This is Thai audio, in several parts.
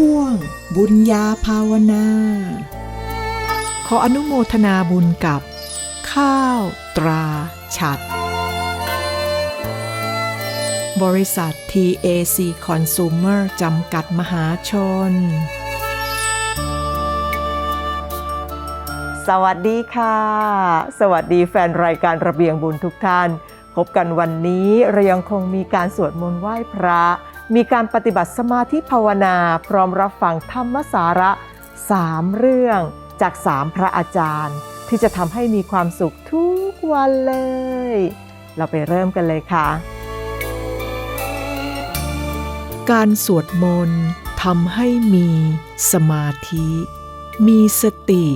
ช่วง บุญญาภาวนา ขออนุโมทนาบุญกับ ข้าว ตรา ฉัด บริษัท TAC Consumer จำกัดมหาชน สวัสดีค่ะ สวัสดีแฟนรายการระเบียงบุญทุกท่าน พบกันวันนี้เรายังคงมีการสวดมนต์ไหว้พระ มีการปฏิบัติสมาธิภาวนาพร้อมรับฟังธรรมสาระ3เรื่องจาก3พระอาจารย์ ที่จะทำให้มีความสุขทุกวันเลย เราไปเริ่มกันเลยค่ะ การสวดมนต์ทำให้มีสมาธิ มีสติ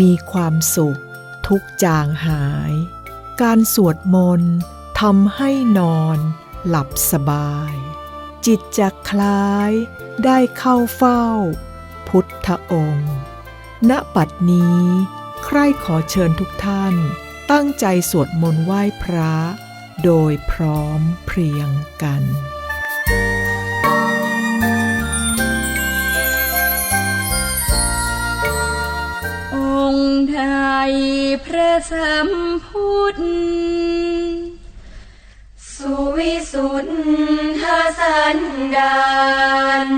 มีความสุข ทุกจางหาย การสวดมนต์ทำให้นอน หลับสบาย จิตจะคล้ายได้เข้าเฝ้า พุทธองค์ ณปัดนี้ ใครขอเชิญทุกท่าน ตั้งใจสวดมนต์ไหว้พระ โดยพร้อมเพรียงกันองค์ไทยพระสัมพุทธ สุวิสุทธสันดาน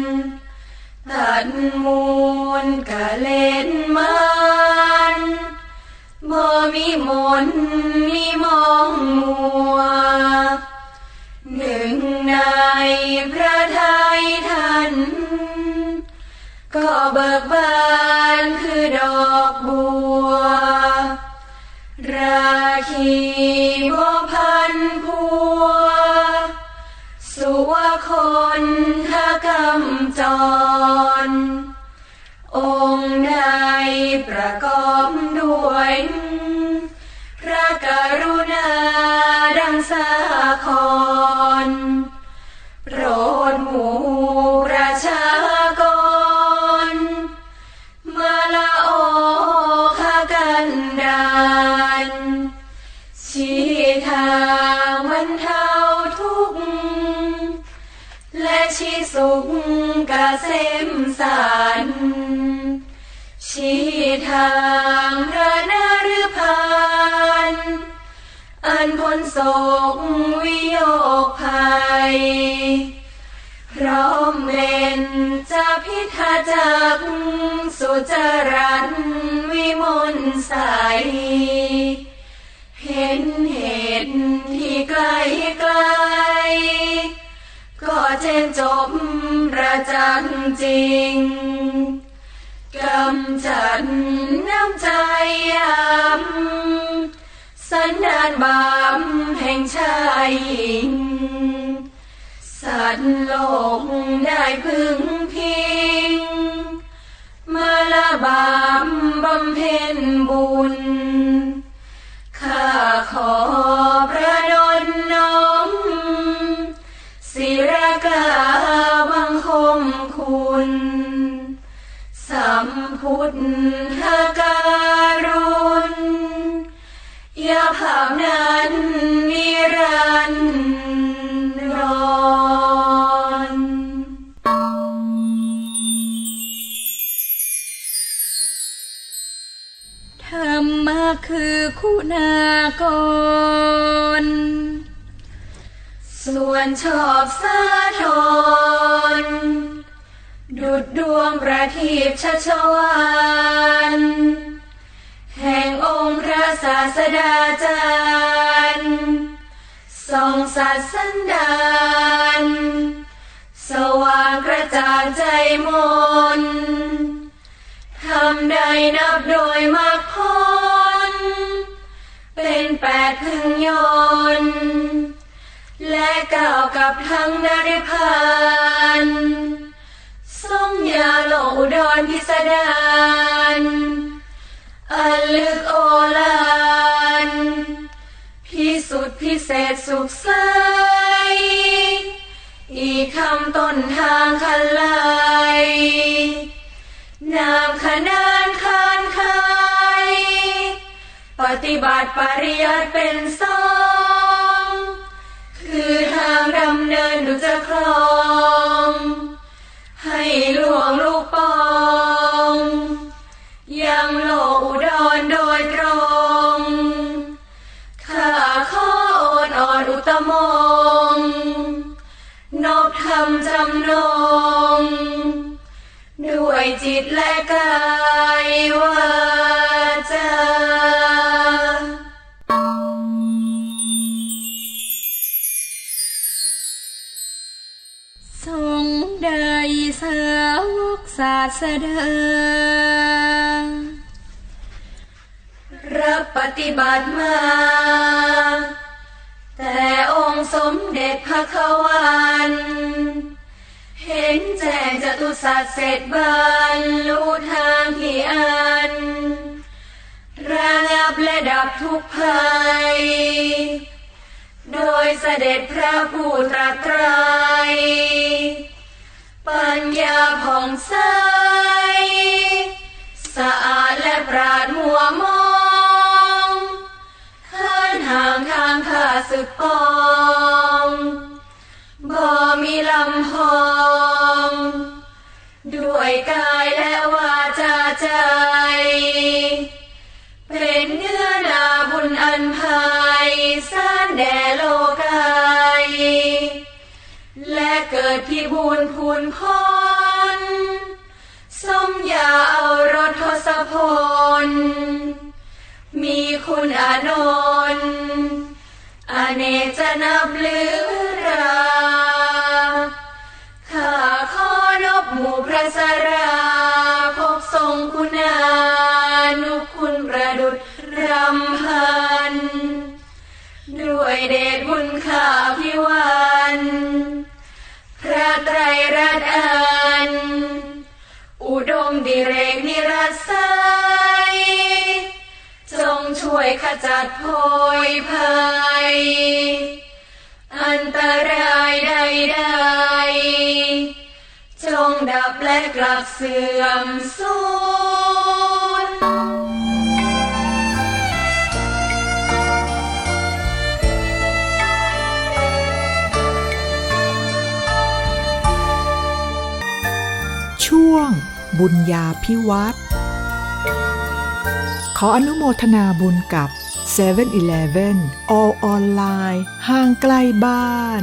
ตัดมูลกะเล่นมันบ่มีมนมีมองมัว หนึ่งในพระไทยท่านก็เบิกบานคือดอกบัว ราคี จร องค์ใดประกอบด้วยพระกรุณาดังสาคร เกษมสารชี้ทางระนาฤพานอันพ้นโศกวิโยคภัยพร้อมเป็นจะพิทาจักสุจรันวิมลใส เห็นเหตุที่ไกลไกล ก็แจ้งจบประจักจริงกำจัดน้ำใจยำสันดานบาปแห่งชายหญิง สัตว์โลกได้พึ่งพิง มาละบามบำเพ็ญบุญข้าขอ นั้นนิรันดรธรรมะคือคุณากร ส่วนชอบสาทรดุดดวงประทีปชัชวาน แห่งองค์พระศาสดาจารย์ทรงสัตสันดานสว่างกระจ่างใจมนทำได้นับโดยมากพลเป็นแปดพึงยนและก้าวกับทั้งนริพานทรงยาหลอุดรพิสดาร อันลึกโอฬารพิสุทธิพิเศษสุขใส อีกคำต้นทางคันไลนามขนานคานคายปฏิบัติปริยัติเป็นสอง คือทางดำเนินดุจคลอง ให้หลวงลูก อ่อนอุตโมง นบธรรมจำนง ด้วยจิตและกายวาจาทรงได้สาวกศาสดารับปฏิบัติมา เด็จพระควัน เห็นแจ้งจตุสัจเสร็จบรรลุทางที่อัน ระงับและดับทุกภัย โดยเสด็จพระผู้ตรัสไตรยปัญญาผ่องใสสะอาดและปราดมัวมองข้านห่างทางข้าศึกปอง มีลำพองด้วยกายและวาจาใจ เป็นเนื้อนาบุญอันภัยสร้างแด่โลกายและเกิดที่บุญพูนพรสมยาเอารถทศพล มีคุณอานนท์อเนจะนับหลือ เดชบุญข้าพิวันพระไตรรัตน์อัน อุดมดิเรกนิรัสไสยจงช่วยขจัดโพยภัย อันตรายใดๆจงดับและกลับเสื่อมสูญ วง บุญญาพิวัตรขออนุโมทนาบุญกับ7 e เ e ่ e อ all ออนไลน์ห่างไกลบ้าน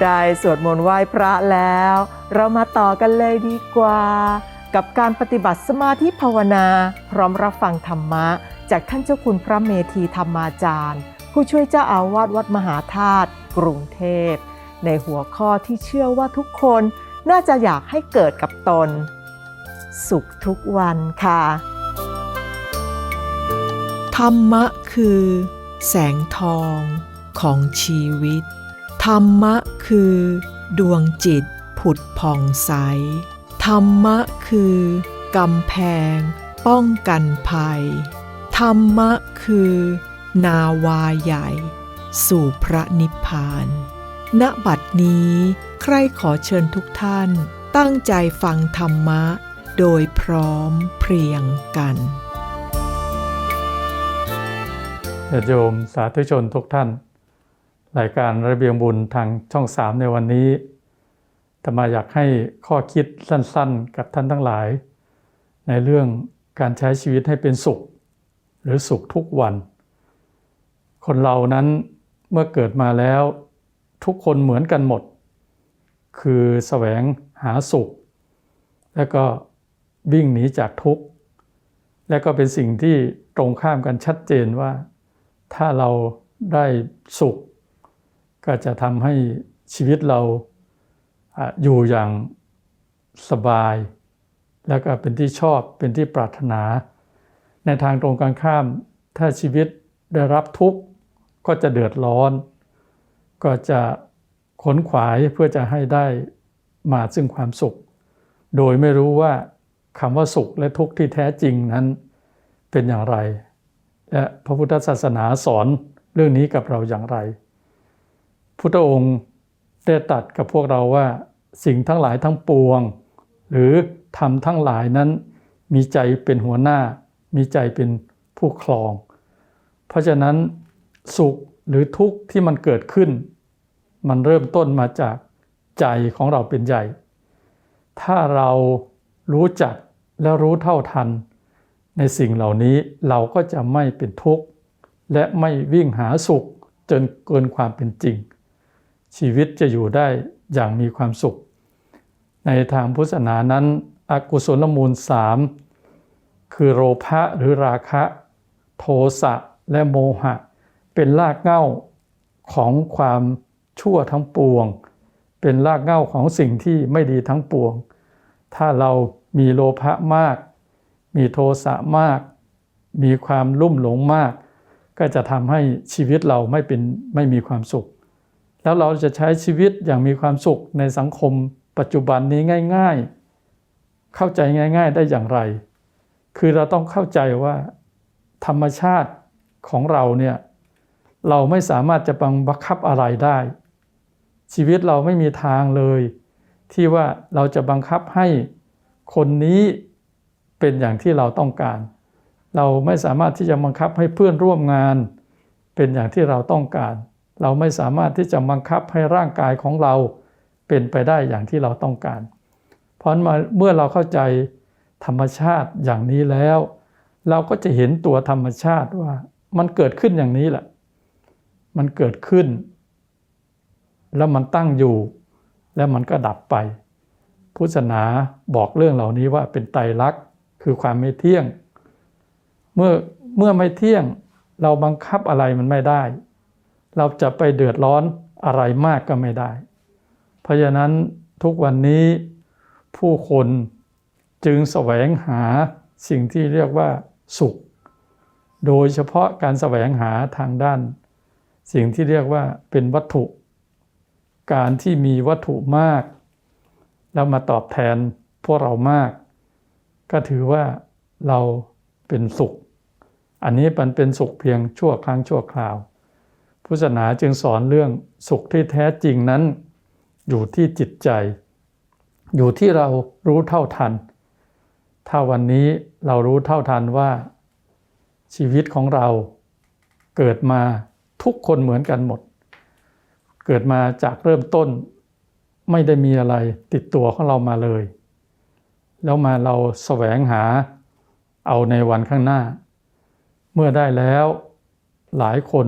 ได้สวดมนต์ไหว้พระแล้ว เรามาต่อกันเลยดีกว่า กับการปฏิบัติสมาธิภาวนา พร้อมรับฟังธรรมะ จากท่านเจ้าคุณพระเมธีธรรมาจารย์ ผู้ช่วยเจ้าอาวาสวัดมหาธาตุกรุงเทพ ในหัวข้อที่เชื่อว่าทุกคน น่าจะอยากให้เกิดกับตน สุขทุกวันค่ะ ธรรมะคือ แสงทองของชีวิต ธรรมะคือ ดวงจิตผุดผ่องใส ธรรมะคือกำแพง ป้องกันภัย ธรรมะคือ นาวาใหญ่ สู่พระนิพพาน ณบัดนี้ ใครขอเชิญทุกท่านตั้งใจฟังธรรมะ โดยพร้อมเพรียงกันญาติโยมสาธุชนทุกท่าน รายการระเบียงบุญทางช่องสามในวันนี้ธรรมาอยากให้ข้อคิดสั้นๆ กับท่านทั้งหลาย ในเรื่องการใช้ชีวิตให้เป็นสุข หรือสุขทุกวัน คนเรานั้นเมื่อเกิดมาแล้ว ทุกคนเหมือนกันหมด คือแสวงหาสุข แล้วก็วิ่งหนีจากทุกข์ และก็เป็นสิ่งที่ตรงข้ามกันชัดเจนว่า ถ้าเราได้สุข ก็จะทำให้ชีวิตเราออยู่อย่างสบาย แล้วก็เป็นที่ชอบเป็นที่ปรารถนา ในทางตรงกันข้าม ถ้าชีวิตได้รับทุกข์ก็จะเดือดร้อน ก็จะขนขวายเพื่อจะให้ได้มาซึ่งความสุข โดยไม่รู้ว่าคำว่าสุขและทุกข์ที่แท้จริงนั้นเป็นอย่างไร และพระพุทธศาสนาสอนเรื่องนี้กับเราอย่างไร พุทธองค์ได้ตัดกับพวกเราว่าสิ่งทั้งหลายทั้งปวง หรือธรรมทั้งหลายนั้น มีใจเป็นหัวหน้า มีใจเป็นผู้ครอง เพราะฉะนั้นสุข หรือทุกข์ที่มันเกิดขึ้น มันเริ่มต้นมาจากใจของเราเป็นใหญ่ ถ้าเรารู้จักและรู้เท่าทัน ในสิ่งเหล่านี้เราก็จะไม่เป็นทุกข์ และไม่วิ่งหาสุขจนเกินความเป็นจริง ชีวิตจะอยู่ได้อย่างมีความสุข ในทางพุทธศาสนานั้นอกุศลมูลสามคือโลภะหรือราคะ โทสะและโมหะ เป็นรากเหง้าของความชั่วทั้งปวง เป็นรากเหง้าของสิ่งที่ไม่ดีทั้งปวง ถ้าเรามีโลภะมาก มีโทสะมาก มีความลุ่มหลงมาก ก็จะทำให้ชีวิตเราไม่เป็นไม่มีความสุข แล้วเราจะใช้ชีวิตอย่างมีความสุขในสังคมปัจจุบันนี้ง่าย ๆ เข้าใจง่าย ๆ ได้อย่างไร คือเราต้องเข้าใจว่าธรรมชาติของเราเนี่ย เราไม่สามารถจะบังคับอะไรได้ ชีวิตเราไม่มีทางเลย ที่ว่าเราจะบังคับให้คนนี้เป็นอย่างที่เราต้องการ เราไม่สามารถที่จะบังคับให้เพื่อนร่วมงาน เป็นอย่างที่เราต้องการ เราไม่สามารถที่จะบังคับให้ร่างกายของเราเป็นไปได้อย่างที่เราต้องการ เพราะมาเมื่อเราเข้าใจธรรมชาติอย่างนี้แล้ว เราก็จะเห็นตัวธรรมชาติว่ามันเกิดขึ้นอย่างนี้แหละ มันเกิดขึ้น แล้วมันตั้งอยู่ แล้วมันก็ดับไป พุทธศาสนาบอกเรื่องเหล่านี้ว่าเป็นไตรลักษณ์คือความไม่เที่ยง เมื่อเมื่อไม่เที่ยงเราบังคับอะไรมันไม่ได้ เราจะไปเดือดร้อนอะไรมากก็ไม่ได้ เพราะฉะนั้นทุกวันนี้ผู้คนจึงแสวงหาสิ่งที่เรียกว่าสุข โดยเฉพาะการแสวงหาทางด้าน สิ่งที่เรียกว่าเป็นวัตถุ การที่มีวัตถุมาก แล้วมาตอบแทนพวกเรามาก ก็ถือว่าเราเป็นสุข อันนี้มันเป็นสุขเพียงชั่วครั้งชั่วคราวพุทธศาสนาจึงสอนเรื่องสุขที่แท้จริงนั้น อยู่ที่จิตใจ อยู่ที่เรารู้เท่าทัน ถ้าวันนี้เรารู้เท่าทันว่า ชีวิตของเราเกิดมา ทุกคนเหมือนกันหมด เกิดมาจากเริ่มต้นไม่ได้มีอะไรติดตัวของเรามาเลย แล้วมาเราแสวงหาเอาในวันข้างหน้า เมื่อได้แล้วหลายคน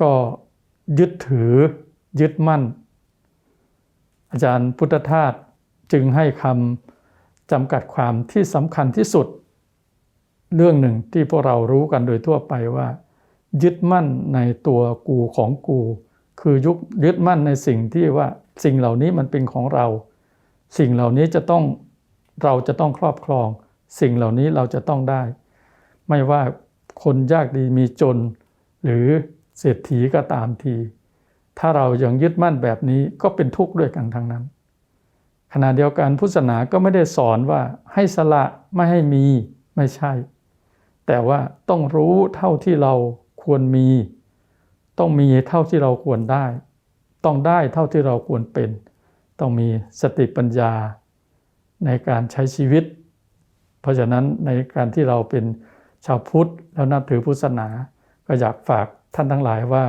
ก็ยึดถือยึดมั่น อาจารย์พุทธทาสจึงให้คำจำกัดความที่สำคัญที่สุด เรื่องหนึ่งที่พวกเรารู้กันโดยทั่วไปว่า ยึดมั่นในตัวกูของกู คือยุยึดมั่นในสิ่งที่ว่าสิ่งเหล่านี้มันเป็นของเรา สิ่งเหล่านี้จะต้องเราจะต้องครอบครอง สิ่งเหล่านี้เราจะต้องได้ ไม่ว่าคนยากดีมีจน หรือเศรษฐีก็ตามที ถ้าเรายังยึดมั่นแบบนี้ก็เป็นทุกข์ด้วยกันทั้งนั้น ขณะเดียวกันพุทธศาสนาก็ไม่ได้สอนว่าให้สละไม่ให้มีไม่ใช่ แต่ว่าต้องรู้เท่าที่เรา ควรมี ต้องมีเท่าที่เราควรได้ ต้องได้เท่าที่เราควรเป็น ต้องมีสติปัญญาในการใช้ชีวิต เพราะฉะนั้นในการที่เราเป็นชาวพุทธแล้วนับถือพุทธศาสนา ก็อยากฝากท่านทั้งหลายว่า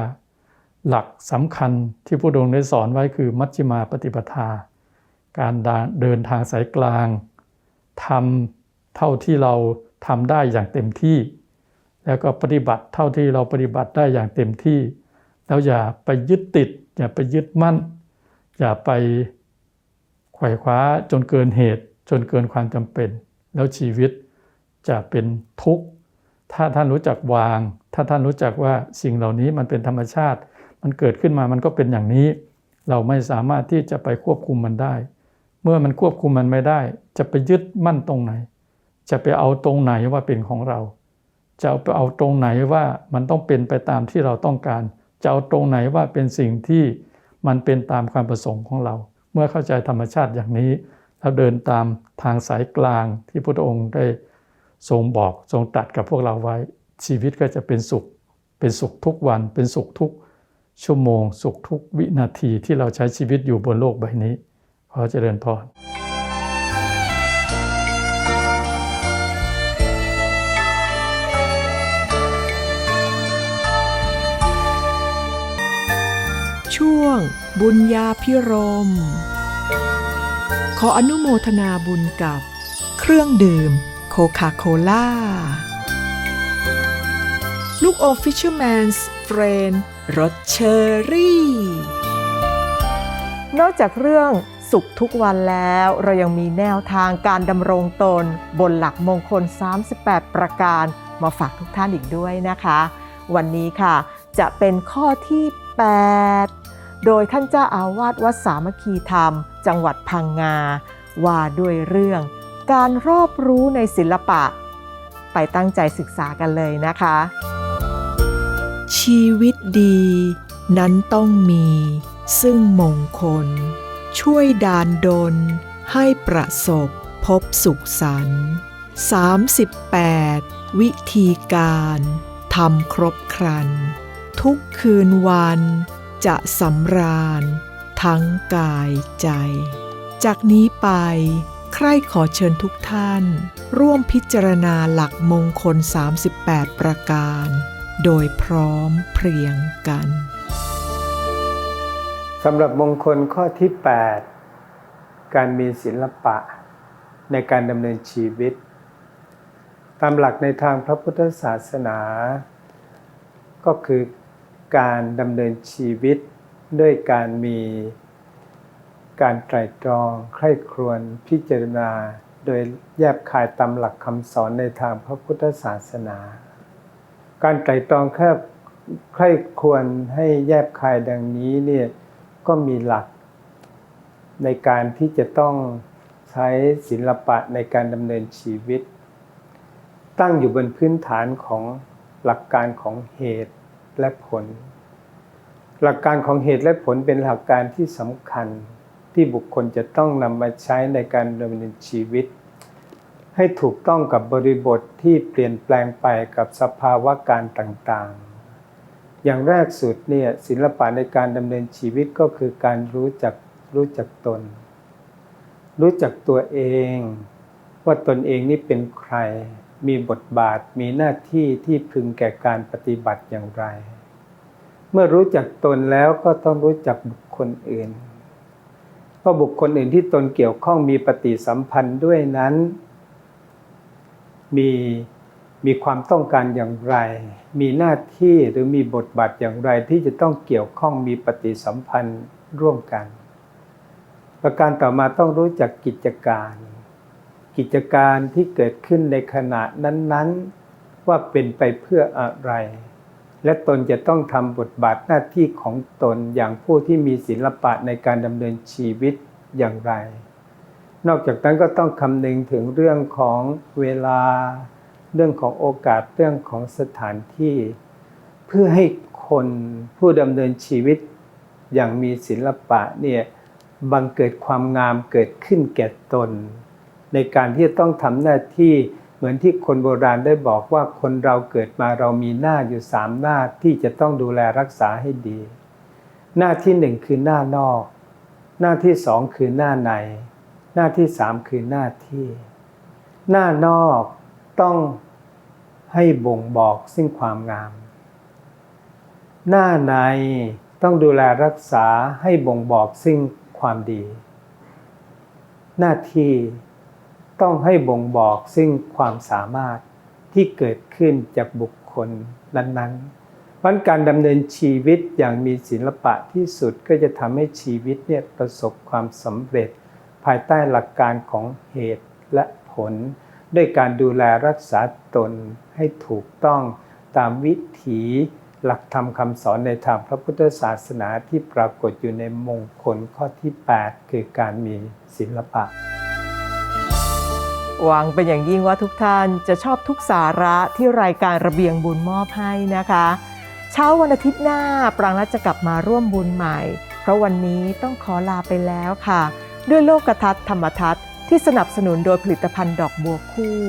หลักสำคัญที่ผู้ดงได้สอนไว้คือมัชฌิมาปฏิปทา การเดินทางสายกลางทำเท่าที่เราทำได้อย่างเต็มที่ แล้วก็ปฏิบัติเท่าที่เราปฏิบัติได้อย่างเต็มที่ แล้วอย่าไปยึดติด อย่าไปยึดมั่น อย่าไปไขว่คว้าจนเกินเหตุ จนเกินความจำเป็น แล้วชีวิตจะเป็นทุกข์ถ้าท่านรู้จักวาง ถ้าท่านรู้จักว่าสิ่งเหล่านี้มันเป็นธรรมชาติ มันเกิดขึ้นมามันก็เป็นอย่างนี้ เราไม่สามารถที่จะไปควบคุมมันได้ เมื่อมันควบคุมมันไม่ได้ จะไปยึดมั่นตรงไหน จะไปเอาตรงไหนว่าเป็นของเรา จะเอาเอาตรงไหนว่ามันต้องเป็นไปตามที่เราต้องการ จะเอาตรงไหนว่าเป็นสิ่งที่มันเป็นตามความประสงค์ของเรา เมื่อเข้าใจธรรมชาติอย่างนี้เราเดินตามทางสายกลางที่พระองค์ได้ทรงบอกทรงตรัสกับพวกเราไว้ ชีวิตก็จะเป็นสุข เป็นสุขทุกวัน เป็นสุขทุกชั่วโมง สุขทุกวินาทีที่เราใช้ชีวิตอยู่บนโลกใบนี้ขอเจริญพร ง บุญญาพิรม ขออนุโมทนาบุญกับ เครื่องดื่ม โคคาโคล่า ลูกอม Fisherman's Friend รสเชอรี่ นอกจากเรื่องสุขทุกวันแล้วเรายังมีแนวทางการดำรงตน บนหลักมงคล 38 ประการมาฝากทุกท่านอีกด้วยนะคะ วันนี้ค่ะ จะเป็นข้อที่ 8 โดยท่านเจ้าอาวาสวัดสามัคคีธรรม จังหวัดพังงา ว่าด้วยเรื่อง การรอบรู้ในศิลปะ ไปตั้งใจศึกษากันเลยนะคะ ชีวิตดีนั้นต้องมี ซึ่งมงคล ช่วยดานดลให้ประสบพบสุขสันต์38 วิธีการทำครบครัน ทุกคืนวัน จะสำราญ ทั้งกายใจ จากนี้ไป ใครขอเชิญทุกท่าน ร่วมพิจารณาหลักมงคล 38 ประการ โดยพร้อมเพรียงกันสำหรับมงคลข้อที่ 8 การมีศิลปะในการดำเนินชีวิต ตามหลักในทางพระพุทธศาสนา ก็คือ การดำเนินชีวิตด้วยการมีการไตรตรองใคร่ครวญพิจารณา โดยแยบคายตามหลักคำสอนในทางพระพุทธศาสนา การไตรตรองแค่ใคร่ควรให้แยบคายดังนี้เนี่ยก็มีหลัก ในการที่จะต้องใช้ศิลปะในการดำเนินชีวิต ตั้งอยู่บนพื้นฐานของหลักการของเหตุ และผล หลักการของเหตุและผลเป็นหลักการที่สำคัญที่บุคคลจะต้องนำมาใช้ในการดำเนินชีวิต ให้ถูกต้องกับบริบทที่เปลี่ยนแปลงไปกับสภาวะการต่างๆ อย่างแรกสุดเนี่ยศิลปะในการดำเนินชีวิตก็คือการรู้จักรู้จักตน รู้จักตัวเอง ว่าตนเองนี่เป็นใคร มีบทบาทมีหน้าที่ที่พึงแก่การปฏิบัติอย่างไร เมื่อรู้จักตนแล้วก็ต้องรู้จักบุคคลอื่น เพราะบุคคลอื่นที่ตนเกี่ยวข้องมีปฏิสัมพันธ์ด้วยนั้น มีมีความต้องการอย่างไร มีหน้าที่หรือมีบทบาทอย่างไรที่จะต้องเกี่ยวข้องมีปฏิสัมพันธ์ร่วมกัน ประการต่อมาต้องรู้จักกิจการ กิจการที่เกิดขึ้นในขณะนั้น ๆ ว่าเป็นไปเพื่ออะไร และตนจะต้องทำบทบาทหน้าที่ของตนอย่างผู้ที่มีศิลปะในการดำเนินชีวิตอย่างไร นอกจากนั้นก็ต้องคำนึงถึงเรื่องของเวลา เรื่องของโอกาสเรื่องของสถานที่ เพื่อให้คนผู้ดำเนินชีวิตอย่างมีศิลปะเนี่ยบังเกิดความงามเกิดขึ้นแก่ตน ในการที่จะต้องทำหน้าที่เหมือนที่คนโบราณได้บอกว่าคนเราเกิดมาเรามีหน้าอยู่สามหน้าที่จะต้องดูแลรักษาให้ดี หน้าที่หนึ่งคือหน้านอก หน้าที่สองคือหน้าใน หน้าที่สามคือหน้าที่ หน้านอกต้องให้บ่งบอกซึ่งความงาม หน้าในต้องดูแลรักษาให้บ่งบอกซึ่งความดี หน้าที่ ต้องให้บ่งบอกซึ่งความสามารถที่เกิดขึ้นจากบุคคลนั้นๆ เพราะการดำเนินชีวิตอย่างมีศิลปะที่สุดก็จะทำให้ชีวิตเนี่ยประสบความสำเร็จ ภายใต้หลักการของเหตุและผล ด้วยการดูแลรักษาตนให้ถูกต้องตามวิถีหลักธรรมคำสอนในทางพระพุทธศาสนาที่ปรากฏอยู่ในมงคลข้อที่ 8 คือการมีศิลปะ หวังเป็นอย่างยิ่งว่าทุกท่านจะชอบทุกสาระที่รายการระเบียงบุญมอบให้นะคะ เช้าวันอาทิตย์หน้าปรางรัตจะกลับมาร่วมบุญใหม่ เพราะวันนี้ต้องขอลาไปแล้วค่ะ ด้วยโลกทัศน์ธรรมทัศน์ที่สนับสนุนโดยผลิตภัณฑ์ดอกบัวคู่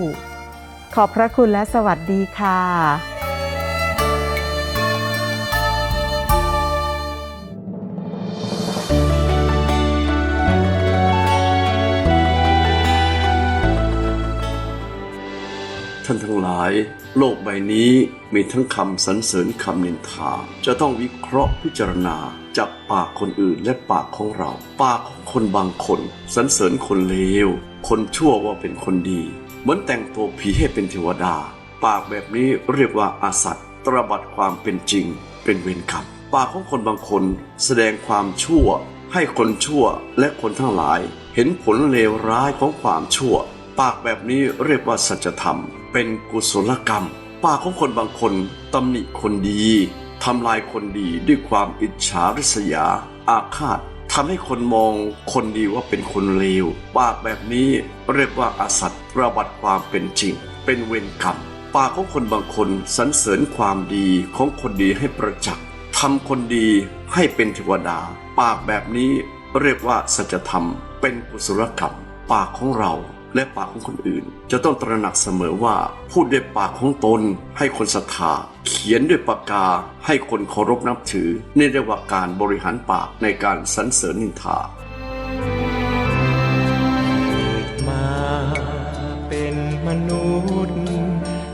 ขอบพระคุณและสวัสดีค่ะ ท่านทั้งหลาย โลกใบนี้มีทั้งคำสรรเสริญคำนินทา จะต้องวิเคราะห์พิจารณาจากปากคนอื่นและปากของเรา ปากของคนบางคนสรรเสริญคนเลว คนชั่วว่าเป็นคนดี เหมือนแต่งตัวผีให้เป็นเทวดา ปากแบบนี้เรียกว่าอาสัตตระบัดความเป็นจริง เป็นเวรกรรมปากของคนบางคนแสดงความชั่ว ให้คนชั่วและคนทั้งหลาย เห็นผลเลวร้ายของความชั่ว ปากแบบนี้เรียกว่าสัจธรรม เป็นกุศลกรรม ปากของคนบางคนตำหนิคนดีทำลายคนดีด้วยความอิจฉาริษยา อาฆาตทำให้คนมองคนดีว่าเป็นคนเลวปากแบบนี้เรียกว่าอาสัตระบัดความเป็นจริง เป็นเวรกรรม ปากของคนบางคนสรรเสริญความดีของคนดีให้ประจักษ์ทำคนดีให้เป็นเทวดา ปากแบบนี้เรียกว่าสัจธรรม เป็นกุศลกรรม ปากของเรา และปากของคนอื่น จะต้องตระหนักเสมอว่า พูดด้วยปากของตน ให้คนศรัทธา เขียนด้วยปากกา ให้คนเคารพนับถือในเรียกว่าการบริหารปากในการสรรเสริญนินทามาเป็นมนุษย์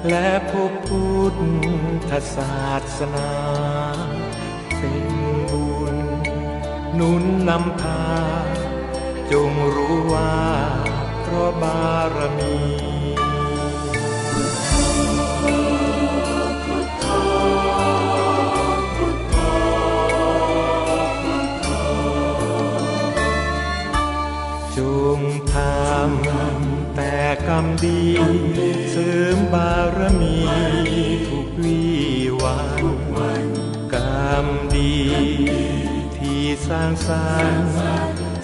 และพบพุทธศาสนาเป็นบุญนุนนำพา จงรู้ว่า บารมีจงทำแต่กรรมดีเสริมบารมีทุกวี่วันกรรมดีที่สร้างสรรค์